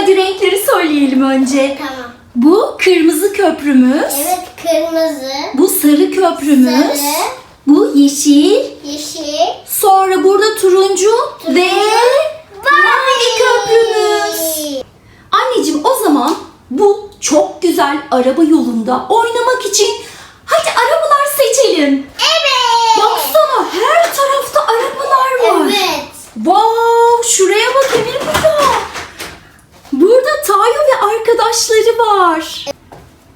Hadi renkleri söyleyelim önce. Tamam. Bu kırmızı köprümüz. Evet kırmızı, Bu sarı köprümüz. sarı, Bu yeşil. yeşil, Sonra burada turuncu, ve mavi köprümüz. Anneciğim o zaman bu çok güzel araba yolunda oynamak için hadi arabalar seçelim. Evet. Baksana her tarafta arabalar var. Evet. Wow şuraya bak Emir burada. Burada Tayo ve arkadaşları var.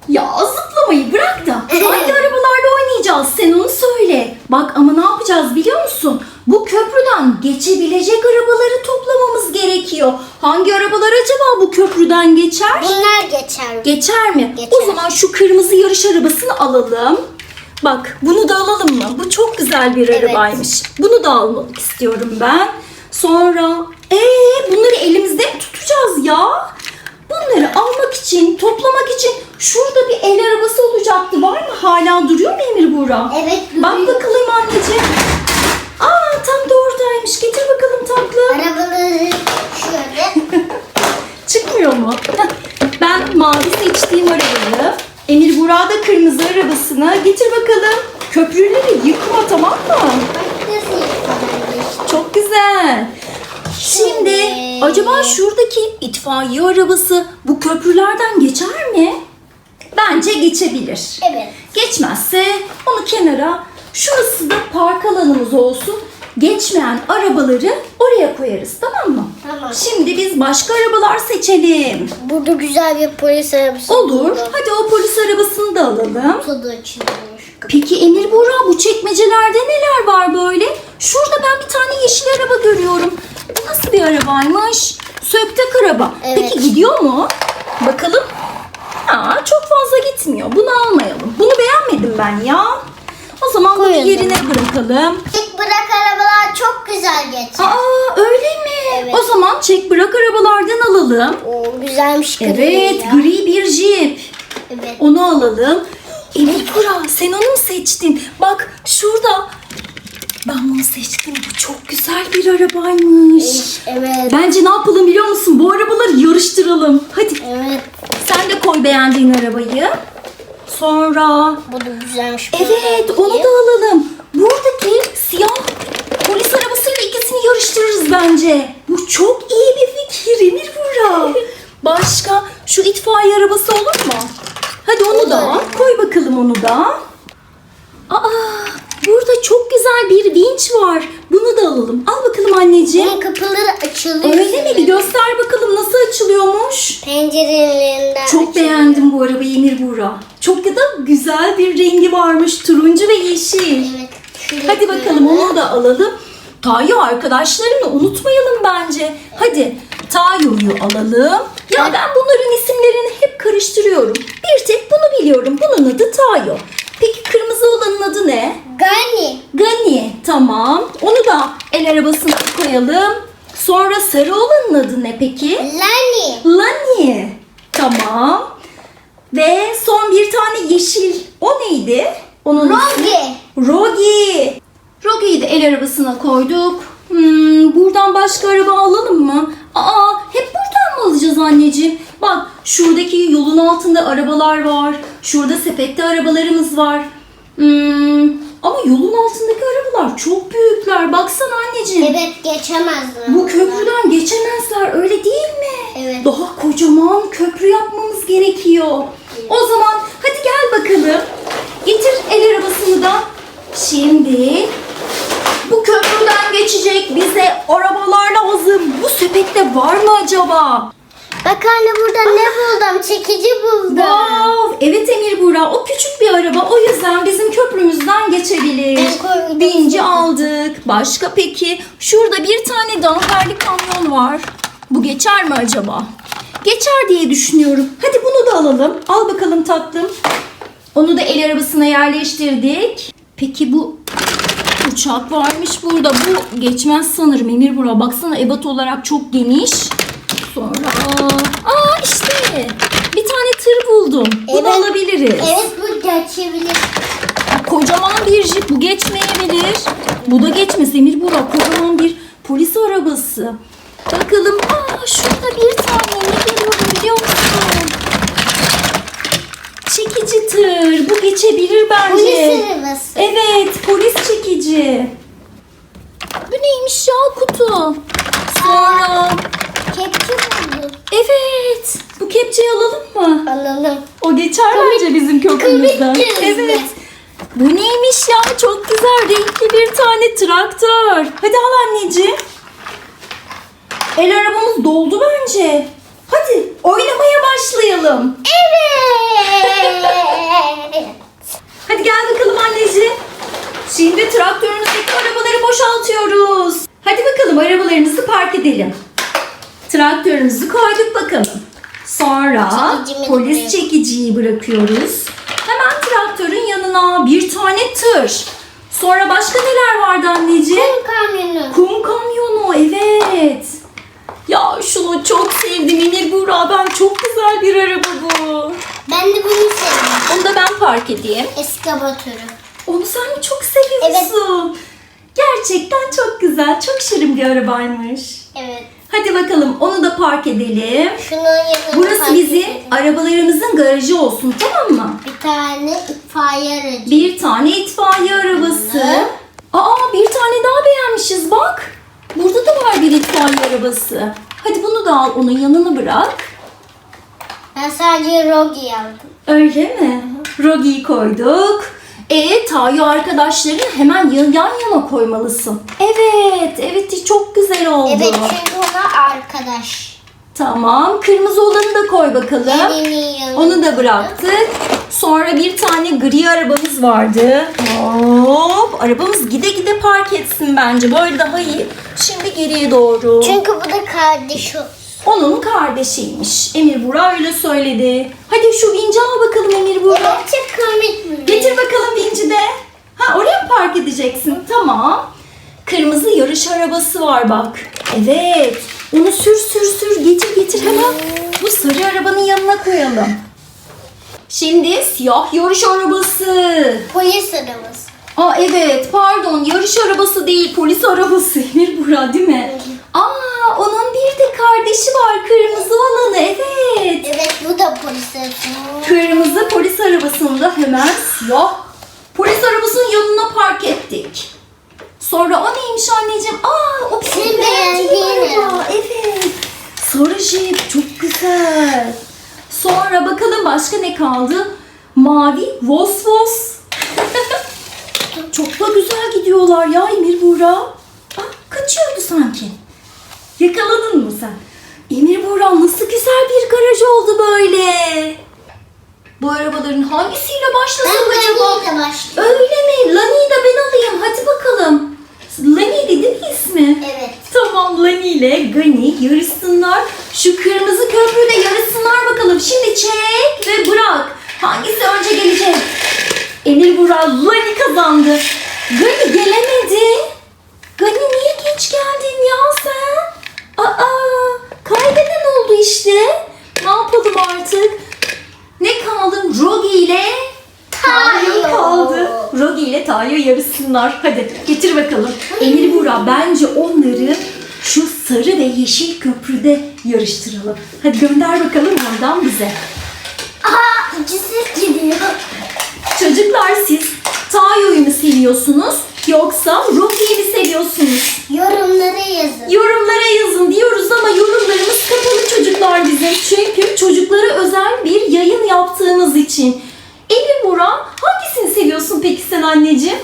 Ya zıplamayı bırak da hangi arabalarla oynayacağız sen onu söyle. Bak ama ne yapacağız biliyor musun? Bu köprüden geçebilecek arabaları toplamamız gerekiyor. Hangi arabalar acaba bu köprüden geçer? Bunlar geçer. Geçer mi? Geçer. O zaman şu kırmızı yarış arabasını alalım. Bak bunu da alalım mı? Bu çok güzel bir Evet. arabaymış. Bunu da almak istiyorum ben. Sonra ee bunları elimizde mi tutacağız ya? Bunları almak için, toplamak için şurada bir el arabası olacaktı. Var mı? Hala duruyor mu Emir Buğra? Evet, Bak duruyor. bakalım anneciğim. Aa tam da oradaymış. Getir bakalım tatlım. Arabaları şöyle. Çıkmıyor mu? ben mavi seçtiğim arabayı, Emir Burak da kırmızı arabasını getir bakalım. Köprüleri yıkma tamam mı? Bak nasıl yapıyorlar Çok güzel. Şimdi acaba şuradaki itfaiye arabası bu köprülerden geçer mi? Bence geçebilir. Evet. Geçmezse onu kenara şurası da park alanımız olsun. Geçmeyen arabaları oraya koyarız tamam mı? Tamam. Şimdi biz başka arabalar seçelim. Burada güzel bir polis arabası. Olur. buldum. Hadi o polis arabasını da alalım. Tadı açılıyor. Peki Emir Buğra bu çekmecelerde neler var böyle? Şurada ben bir tane yeşil araba görüyorum. Bu nasıl bir arabaymış? Söktek araba. Evet. Peki gidiyor mu? Bakalım. Aa, çok fazla gitmiyor. Bunu almayalım. Bunu beğenmedim ben ya. O zaman bunu Koyalım. yerine bırakalım. Tek bırak arabalar çok güzel geçer. Aa öyle mi? Evet. O zaman çek bırak arabalardan alalım. Oo, güzelmiş gri Evet ya. gri bir jip. Evet. Onu alalım. Emir Kura sen onu mu seçtin? Bak şurada. Ben bunu seçtim. Bu çok güzel bir arabaymış. Evet. Bence ne yapalım biliyor musun? Bu arabaları yarıştıralım. Hadi Evet. sen de koy beğendiğin arabayı. Sonra Bu da güzelmiş. evet onu da alalım. Buradaki siyah polis arabasıyla ikisini yarıştırırız bence. Bu çok iyi bir fikir Emir Bura. Başka şu itfaiye arabası olur mu? Hadi onu da. Olur. Koy bakalım onu da. Aa, burada çok güzel bir vinç var. Bunu da alalım. Al bakalım anneciğim. Bunun kapıları açılıyor. Öyle mi? Bir göster bakalım nasıl açılıyormuş. Pencerelerinden Çok açılıyor. beğendim bu arabayı Emir Buğra. Çok da güzel bir rengi varmış. Turuncu ve yeşil. Evet. Hadi bakalım onu da alalım. Tayo arkadaşlarını unutmayalım bence. Hadi Tayo'yu alalım. Ya ben bunların isimlerini hep karıştırıyorum. Bir tek bunu biliyorum. Bunun adı Tayo. Peki kırmızı olanın adı ne? Gani. Gani. Tamam. Onu da el arabasına koyalım. Sonra sarı olanın adı ne peki? Lani. Lani. Tamam. Ve son bir tane yeşil. O neydi? Onun? Rogi. Rogi. Rogi'yi de el arabasına koyduk. Hmm, buradan başka araba alalım mı? Aa, hep buradan mı alacağız anneciğim? Bak şuradaki yolun altında arabalar var. Şurada sepette arabalarımız var. Hmm, ama yolun altındaki arabalar çok büyükler. Baksana anneciğim. Evet geçemezler. Bu köprüden geçemezler öyle değil mi? Evet. Daha kocaman köprü yapmamız gerekiyor. O zaman hadi gel bakalım. Getir el arabasını da. Şimdi bu köprüden geçecek bize arabalar lazım. Bu sepette var mı acaba? Bak anne burada ne buldum? Çekici buldum. Wow, evet Emir Buğra o küçük bir araba o yüzden bizim köprümüzden geçebilir. Binci aldık. Başka peki? Şurada bir tane damperli kamyon var. Bu geçer mi acaba? Geçer diye düşünüyorum. Hadi bunu da alalım. Al bakalım tatlım. Onu da el arabasına yerleştirdik. Peki bu uçak varmış burada. Bu geçmez sanırım Emir Buğra. Baksana ebat olarak çok geniş. Sonra aa işte bir tane tır buldum. Bunu Evet. alabiliriz. Evet bu geçebilir. Kocaman bir jip bu geçmeyebilir. Bu da geçmez Emir Burak. Kocaman bir Polis arabası. Bakalım. Aa, şurada bir tane ne görüyorum biliyor musun? Çekici tır. Bu geçebilir bence. Polis arabası. Evet, polis çekici. Bu neymiş ya kutu? Sonra Kepçe buldum. evet, bu kepçeyi alalım mı? Alalım. O geçer bence bizim köprümüzden. Evet. Bu neymiş ya? Çok güzel renkli bir tane traktör. Hadi al anneciğim. El arabamız doldu bence. Hadi oynamaya başlayalım. Evet. Hadi gel bakalım anneciğim. Şimdi traktörümüzdeki arabaları boşaltıyoruz. Hadi bakalım arabalarımızı park edelim. Traktörümüzü koyduk bakalım. Sonra Çekicimizi polis çekiciyi bırakıyoruz. Hemen traktörün yanına bir tane tır. Sonra başka neler vardı anneciğim? Kum kamyonu. Kum kamyonu evet. Ya şunu çok sevdim Emir Buğra. Ben çok güzel bir araba bu. Ben de bunu seviyorum. Onu da ben park edeyim. Eskavatörü. Onu sen mi çok seviyorsun? Gerçekten çok güzel, çok şirin bir arabaymış. Evet. Hadi bakalım onu da park edelim. Şunun yanına Burası park bizim edelim. arabalarımızın garajı olsun tamam mı? Bir tane itfaiye aracı. Bir tane itfaiye arabası. Hı. Aa bir tane daha beğenmişiz bak. Burada da var bir itfaiye arabası. Hadi bunu da al onun yanına bırak. Ben sadece Rogi aldım. Öyle mi? Rogi'yi koyduk. E Tayo arkadaşların hemen yan, yan yana koymalısın. Evet, evet çok güzel oldu. Evet çünkü ona arkadaş. Tamam, kırmızı olanı da koy bakalım. Yanına. Onu da bıraktık. Sonra bir tane gri arabamız vardı. Hop, arabamız gide gide park etsin bence. Böyle daha iyi. Şimdi geriye doğru. Çünkü bu da kardeşi. Onun kardeşiymiş. Emir Burak öyle söyledi. Hadi şu vinci al bakalım Emir Burak. Evet çok komik bir. Getir bakalım vinci de. Ha oraya mı park edeceksin? Tamam. Kırmızı yarış arabası var bak. Evet. Onu sür sür sür getir getir hemen. Bu sarı arabanın yanına koyalım. Şimdi siyah yarış arabası. Polis arabası. Aa evet pardon yarış arabası değil polis arabası Emir Burak değil mi? Aa onun bir de kardeşi var kırmızı olanı evet. Evet bu da polis arabası. Kırmızı polis arabasını da hemen siyah polis arabasının yanına park ettik. Sonra o neymiş anneciğim? Aa o bizim beğendiğin araba. Evet. Sarı jip çok güzel. Sonra bakalım başka ne kaldı? Mavi Vos Vos. çok da güzel gidiyorlar ya Emir Buğra. Aa, kaçıyordu sanki. Yakaladın mı sen? Emir Buğra nasıl güzel bir garaj oldu böyle. Bu arabaların hangisiyle başlasak Ben acaba? Lani'yle başlıyorum. Öyle mi? Lani'yi de ben alayım. Hadi bakalım. Lani dedi mi ismi? Evet. Tamam Lani ile Gani yarışsınlar. Şu kırmızı köprüde yarışsınlar bakalım. Şimdi çek ve bırak. Hangisi önce gelecek? Emir Burak Lani kazandı. Gani gelemedi. Gani niye geç geldin ya sen? Aa, kaybeden oldu işte. Ne yapalım artık? Ne kaldı? Rogi ile Tayo Tayo. kaldı. Tayo yarışsınlar. Hadi getir bakalım. Emir Buğra bence onları şu sarı ve yeşil köprüde yarıştıralım. Hadi gönder bakalım oradan bize. Aha ikisi gidiyor. Çocuklar siz Tayo'yu mu seviyorsunuz yoksa Rogi'yi mi seviyorsunuz? Yorumlara yazın. Yorumlara yazın diyoruz ama yorumlarımız kapalı çocuklar bizim. Çünkü çocuklara özel bir yayın yaptığımız için. Emir Buğra hangisini seviyorsun peki sen anneciğim?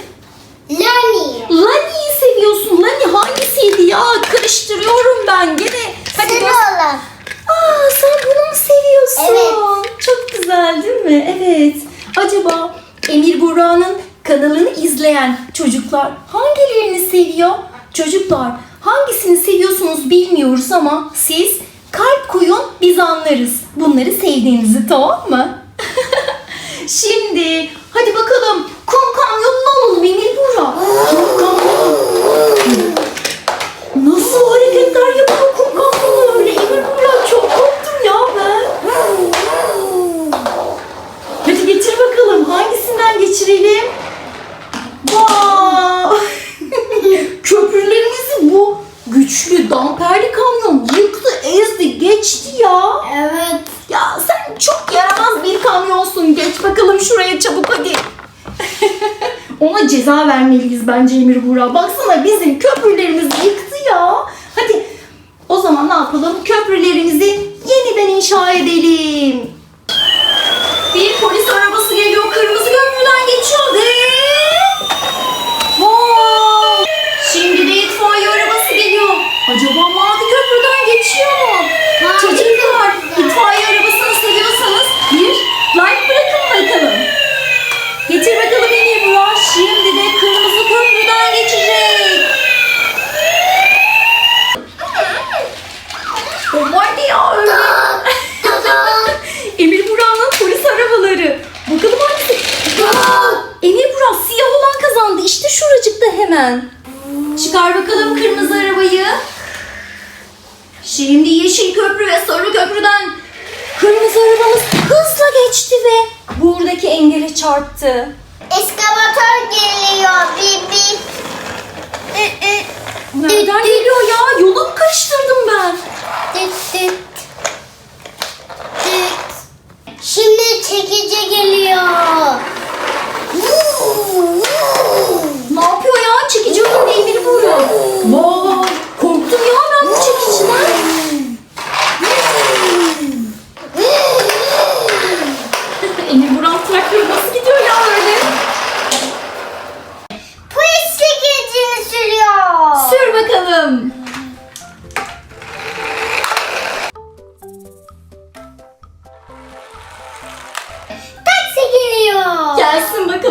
Lani. Lani'yi seviyorsun. Lani hangisiydi ya? Karıştırıyorum ben gene. Hadi Sarı olan. Aa sen bunu mu seviyorsun? Evet. Çok güzel değil mi? Evet. Acaba Emir Buğra'nın kanalını izleyen çocuklar hangilerini seviyor? Çocuklar hangisini seviyorsunuz bilmiyoruz ama siz kalp koyun biz anlarız. Bunları sevdiğinizi tamam mı? Şimdi hadi bakalım kum kamyonunu alalım Emir Buğra. Kum kamyonu. Nasıl hareketler yapıyor kum kamyonu öyle Emir Buğra çok korktum ya ben. Hadi getir bakalım hangisinden geçirelim? Vay! Köprülerimizi bu Geç bakalım şuraya çabuk hadi. Ona ceza vermeliyiz bence Emir Buğra. Baksana bizim köprülerimizi yıktı ya. Hadi o zaman ne yapalım? Köprülerimizi yeniden inşa edelim.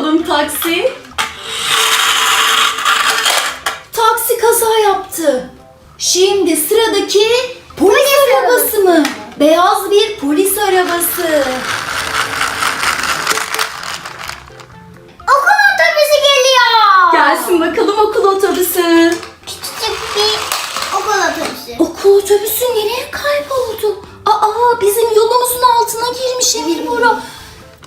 Bakalım taksi. Taksi kaza yaptı. Şimdi sıradaki polis, arabası mı? Beyaz bir polis arabası. Okul otobüsü geliyor. Gelsin bakalım okul otobüsü. Küçücük bir okul otobüsü. Okul otobüsü nereye kayboldu? Aa bizim yolumuzun altına girmiş Emir Bora.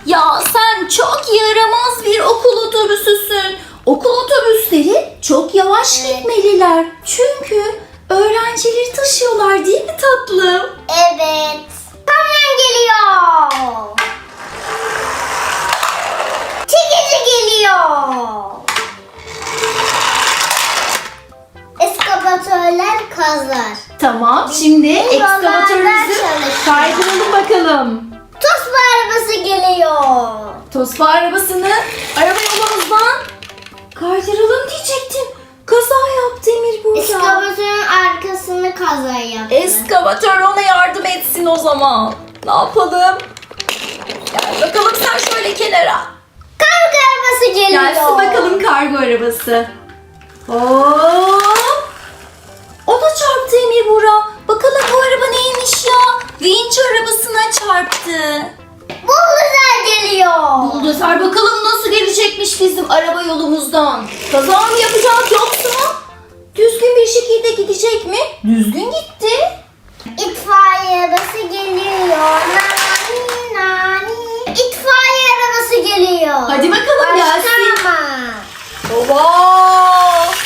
Ya sen çok yaramaz bir okul otobüsüsün. Okul otobüsleri çok yavaş Evet. gitmeliler. Çünkü öğrencileri taşıyorlar değil mi tatlım? Evet. Kamyon geliyor. Çekici geliyor. Eskavatörler kazar. Tamam şimdi ekskavatörümüzü kaydıralım bakalım. Tosba arabası geliyor. Tosba arabasını araba yolumuzdan kaydıralım diyecektim. Kaza yaptı Emir burada. Eskavatörün arkasını kaza yaptı. Eskavatör ona yardım etsin o zaman. Ne yapalım? Gel bakalım sen şöyle kenara. Kargo arabası geliyor. Gelsin bakalım kargo arabası. Hop. O da çarptı Emir Bura. Bakalım bu araba neymiş ya? Vinç arabasına çarptı. Buldozer geliyor. Buldozer bakalım nasıl gelecekmiş bizim araba yolumuzdan. Kaza mı yapacak yoksa? Düzgün bir şekilde gidecek mi? Düzgün gitti. İtfaiye arabası geliyor. Nani nani. İtfaiye arabası geliyor. Hadi bakalım gelsin. Başlama. Wow!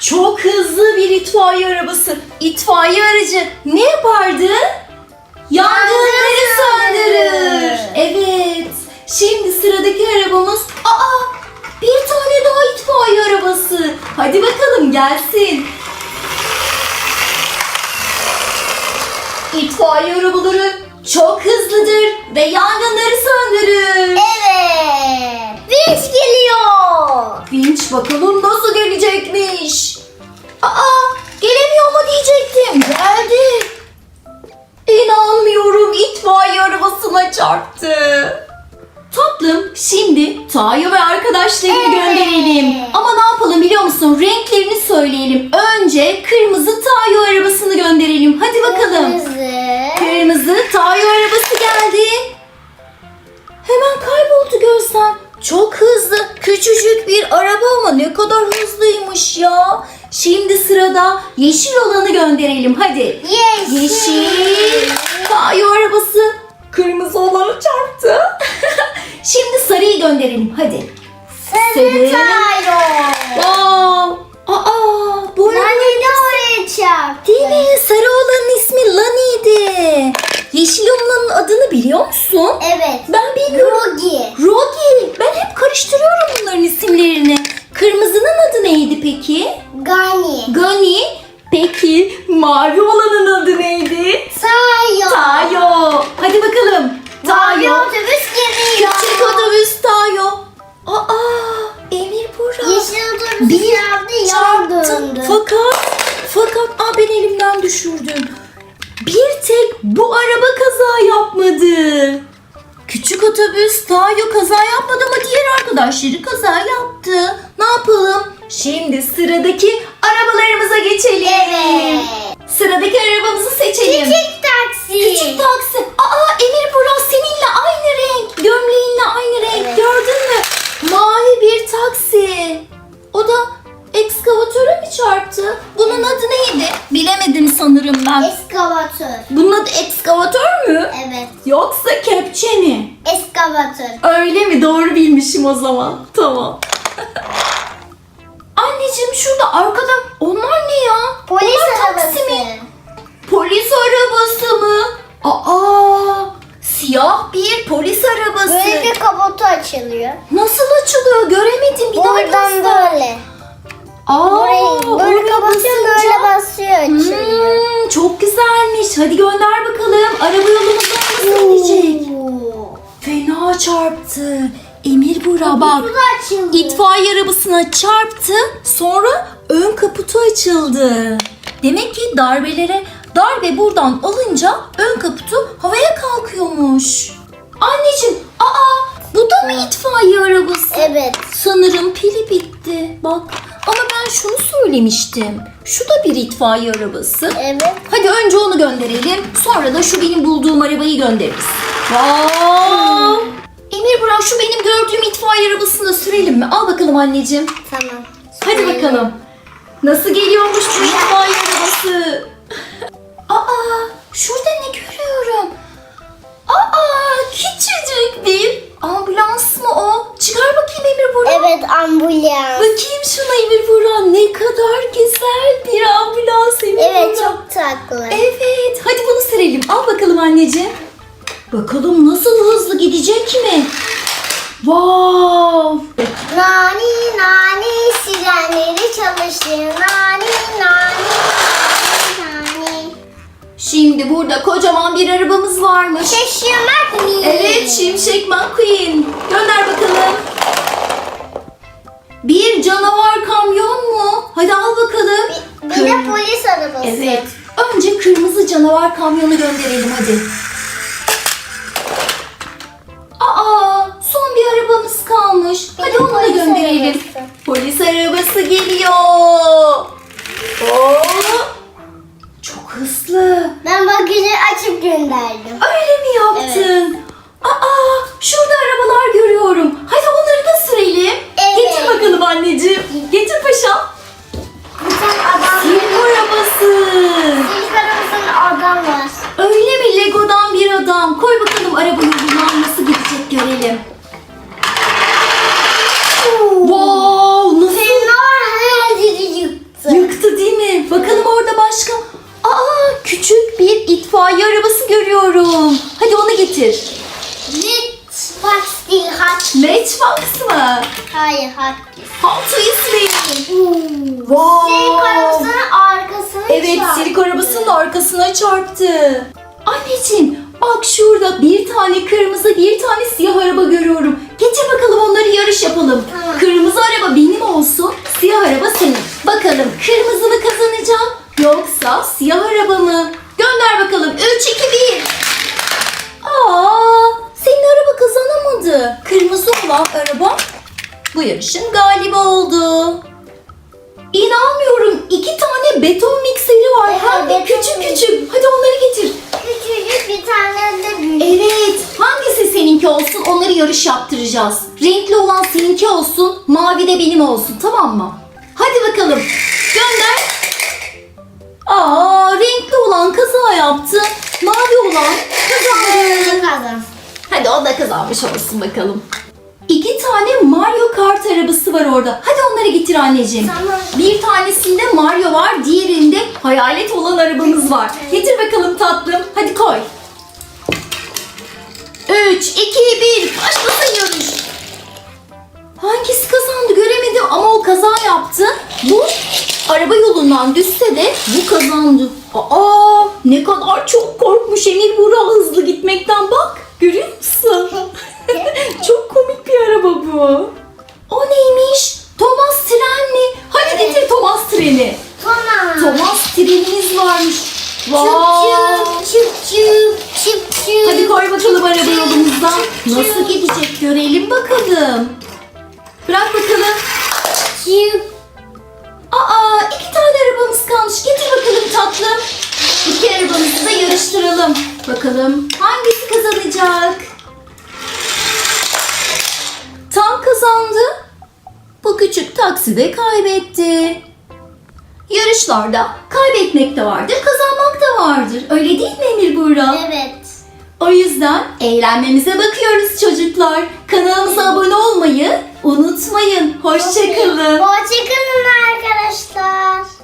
Çok hızlı bir itfaiye arabası. İtfaiye aracı ne yapardı? Yangınları Yangın söndürür. Evet. Şimdi sıradaki arabamız aa bir tane daha itfaiye arabası. Hadi bakalım gelsin. Sırada yeşil olanı gönderelim hadi. Yeşil. Yeşil. Tayo arabası kırmızı olanı çarptı. Şimdi sarıyı gönderelim hadi. Sarı Sarı. Wow. Aa, bu araba Nani de oraya çarptı. Değil mi? Sarı olanın ismi Lani'ydi. yeşil olanın adını biliyor musun? Evet. Ben bilmiyorum. Rogi. Rogi. Ben hep karıştırıyorum bunların isimlerini. Kırmızının adı neydi peki? Gani. Peki mavi olanın adı neydi? Sayo. Tayo. Hadi bakalım. Mavi Tayo. otobüs geliyor. Küçük otobüs Tayo. Aa, Emir Burak. Yeşil otobüs Bir geldi yan çarptı. döndü. Fakat, fakat aa ben elimden düşürdüm. Bir tek bu araba kaza yapmadı. Küçük otobüs Tayo kaza yapmadı ama diğer arkadaşları kaza yaptı. Ne yapalım? Şimdi sıradaki arabalarımıza geçelim. Evet. Sıradaki arabamızı seçelim. Küçük taksi. Küçük taksi. Aa Emir Burak seninle aynı renk. Gömleğinle aynı renk. Evet. Gördün mü? Mavi bir taksi. O da ekskavatöre mi çarptı? Bunun adı neydi? Bilemedim sanırım ben. Eskavatör. Bunun adı ekskavatör. Yoksa kepçe mi? Eskavatör. Öyle mi? Doğru bilmişim o zaman. Tamam. Anneciğim şurada arkada onlar ne ya? Polis Onlar arabası. mi? Polis arabası mı? Aa, siyah bir polis arabası. Böylece kaputu açılıyor. Nasıl açılıyor? Göremedim. Bir daha Buradan göster. böyle. Aa, Burayı böyle oraya kapatıyor basınca- böyle basıyor açılıyor. Hmm, çok güzelmiş. Hadi gönder bakalım. Araba yolumuzda nasıl gidecek? Fena çarptı. Emir Bura bak. Kaputu açıldı. İtfaiye arabasına çarptı. Sonra ön kaputu açıldı. Demek ki darbelere darbe buradan alınca ön kaputu havaya kalkıyormuş. Anneciğim, aa bu da mı itfaiye arabası? Evet. Sanırım pili bitti. Bak ama ben şunu söylemiştim. Şu da bir itfaiye arabası. Evet. Hadi önce onu gönderelim. Sonra da şu benim bulduğum arabayı göndeririz. Wow. Emir Burak şu benim gördüğüm itfaiye arabasını da sürelim mi? Al bakalım anneciğim. Tamam. Hadi bakalım. Nasıl geliyormuş bu itfaiye arabası? Aa, şurada ne görüyorum? Aa, küçücük bir ambulans mı o? Çıkar bakayım Emir Burak. Evet ambulans. Bakayım şuna Emir Burak. Ne kadar güzel bir ambulans Emir Evet Burak. çok tatlı. Evet. Hadi bunu sürelim. Al bakalım anneciğim. Bakalım nasıl hızlı gidecek mi? Wow. Nani nani sirenleri çalıştır. Nani nani nani nani. Şimdi burada kocaman bir arabamız varmış. Şaşırmak mı? Evet Şimşek McQueen. Gönder polis arabası. Evet. Önce kırmızı canavar kamyonu gönderelim hadi. Gidecek mı kazanacak yoksa siyah araba mı? Gönder bakalım. 3, 2, 1. Aa, senin araba kazanamadı. Kırmızı olan araba bu yarışın galibi oldu. İnanmıyorum. iki tane beton mikseri var. Evet, Hem de küçük küçük. Hadi onları getir. Küçücük bir tane de büyük. Evet. Hangisi seninki olsun? Onları yarış yaptıracağız. Renkli olan seninki olsun. Mavi de benim olsun. Tamam mı? Hadi bakalım. Gönder. Renkli olan kaza yaptı. Mavi olan kazandı. Kazan. Hadi o da kazanmış olsun bakalım. İki tane Mario Kart arabası var orada. Hadi onları getir anneciğim. Tamam. Bir tanesinde Mario var, diğerinde hayalet olan arabamız var. Getir bakalım tatlım. Hadi koy. 3, 2, 1. Başlasın yarış. Hangisi kazandı göremedim ama o kaza yaptı. Bu araba yolundan düşse de bu kazandı. Aa ne kadar çok korkmuş Emir Burak hızlı gitmekten bak. Görüyor musun? çok komik bir araba bu. O neymiş? Thomas tren mi? Hadi Evet. getir Thomas treni. Tamam. Thomas trenimiz varmış. Vay. çıp çıp çıp çıp. Hadi koy bakalım araba çıp Nasıl gidecek görelim bakalım. Bırak bakalım. çıp. Tane arabamız kalmış. Getir bakalım tatlım. İki arabamızı da yarıştıralım. Bakalım hangisi kazanacak? Tam kazandı. Bu küçük taksi de kaybetti. Yarışlarda kaybetmek de vardır, kazanmak da vardır. Öyle değil mi Emir Buğra? Evet. O yüzden eğlenmemize bakıyoruz çocuklar. Kanalımıza abone olmayı unutmayın. Hoşçakalın. Hoşçakalın arkadaşlar.